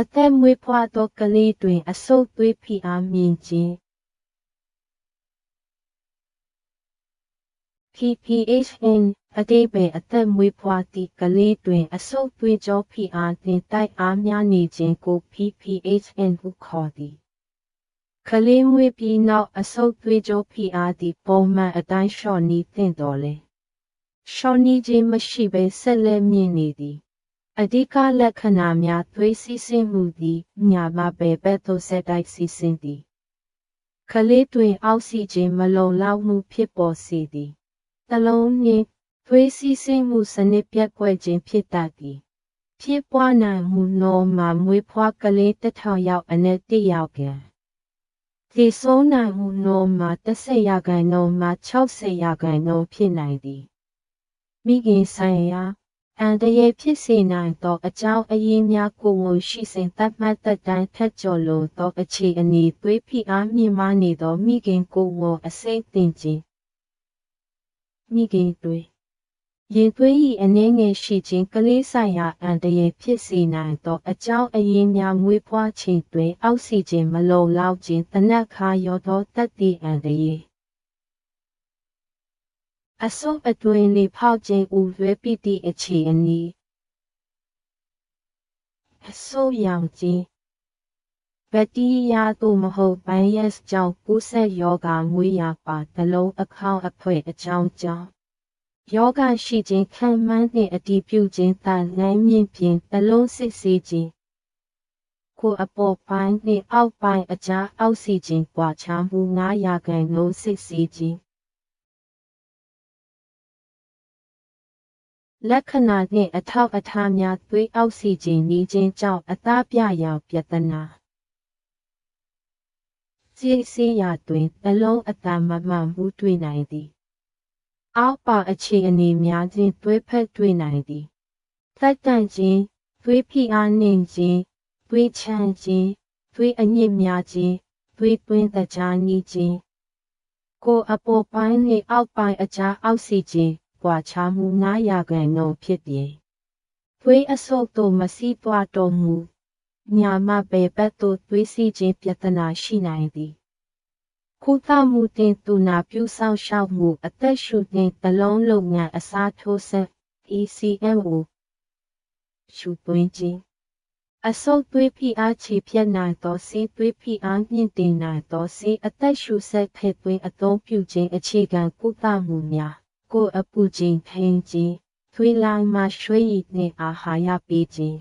အသက်မွေးဖွားသောကလေးတွင် အဆုတ်သွေးဖိအားမြင့်ခြင်း PPHN အတိပယ်အသက်မွေးဖွားသည့်ကလေးတွင် အဆုတ်သွေးကြောဖိအားနှင့်တိုက်အားများနေခြင်းကို PPHN ဟုခေါ်သည်ကလေးမွေးပြီးနောက်အဆုတ်သွေးကြောဖိအားသည်ပုံမှန်အတိုင်းလျှော့နီးသင့်တော်လဲလျှော့နီးခြင်းမရှိဘဲဆက်လက်မြင့်နေသည် အဓိကလက္ခဏာများသွေးစီးဆင်းမှုသည်ညာမပဲဘက်သို့ဆက်တိုက်စီးဆင်းသည်ကလေးတွင်အောက်ဆီဂျင်မလုံလောက်မှုဖြစ်ပေါ်စေသည်နှလုံးနှင့်သွေးစီးဆင်းမှုစနစ်ပြတ်ကွက်ခြင်းဖြစ်တတ်သည်ဖြစ်ပွားနိုင်မှုနော်မှာမွေးဖွားကလေးတစ်ထောင်ယောက်အနက်တစ်ယောက်ကဒီဆုံးနိုင်မှုနော်မှာ30ရာခိုင်နှုန်းမှာ60ရာခိုင်နှုန်းဖြစ်နိုင်သည်မိခင်ဆိုင်ရာ အန်တရေဖြစ်စေနိုင်သောအကြောင်းအရင်းများကိုယ်ဝန်ရှိစဉ်သတ်မှတ်သက်တမ်းထက်ကျော်လွန်သောအခြေအနေသွေးဖိအားမြင့်မားနေသောမိခင်ကိုယ်ဝန်အစိမ့်တင်ခြင်းမိခင်တွေရင်သွေး၏အနှဲငယ်ရှိခြင်းကလေးဆိုင်ရာအန်တရာယ်ဖြစ်စေနိုင်သောအကြောင်းအရင်းများမွေးဖွားခြင်းတွင်အောက်ဆီဂျင်မလုံလောက်ခြင်းတနက်ခါရောသောတက်သည့်အန်တရာယ် အဆုပ်အတွင်းလေဖောက်ခြင်းဥရွယ်ပိတိအခြေအနေအဆုပ်ရောင်ခြင်းဘက်တီးရီးယားသို့မဟုတ်ဗိုင်းရပ်စ်ကြောင့်ကူးစက်ရောဂါမွေးရာပါတလုံးအခေါင်းအဖွဲအကြောင်းကြောင့်ယောဂရှိခြင်းခံမှန်းနှင့်အတည်ပြုခြင်းသာနိုင်မြင့်ဖြင့်တလုံးစစ်ဆေးခြင်းကိုအပေါ်ပိုင်းနှင့်အောက်ပိုင်းအကြားအောက်ဆီဂျင်ပွားချမှု9ရာခိုင်နှုန်းစစ်ဆေးခြင်း လက္ခဏာနှင့်အထောက်အထားများသွေးအောက်ဆီဂျင်နီးခြင်းကြောင့်အသားပြရောင်ပြဿနာစိတ်ဆေးရာတွင်တလုံးအတမမှန်မှုတွေ့နိုင်သည်အောက်ပါအခြေအနေများခြင်းသွေးဖက်တွေ့နိုင်သည်သက်တန့်ခြင်းသွေးဖိအားနှင့်ခြင်းသွေးချမ်းခြင်းသွေးအညစ်များခြင်းသွေးသွင်းတကြားနီးခြင်းကိုအပေါ်ပိုင်းနှင့်အောက်ပိုင်းအကြားအောက်ဆီဂျင် ကွာခြားမှု9ရာခိုင်နှုန်းဖြစ်သည်သွေးအဆုပ်သို့မစီးပွားတော်မူညာမပေပတ်သို့သွေးစီးခြင်းပြဿနာရှိနိုင်သည်ခုသမှုတင်သူနာပြုဆောင်ရှောက်မှုအသက်ရှူတင်တလုံးလုပ်ငန်းအစားထိုးဆက် ECMO ရှူသွင်းခြင်းအဆုတ်သွေးဖိအားချေဖြတ်နိုင်သောဆေးသွေးဖိအားမြင့်တင်နိုင်သောဆေးအသက်ရှူဆက်ဖက်သွင်းအသုံးပြုခြင်းအခြေခံကုသမှုများ ကိုအပူခြင်းထိန်ခြင်းသွေးလိုင်းမှရွှေရည်နှင့်အာဟာရပေးခြင်း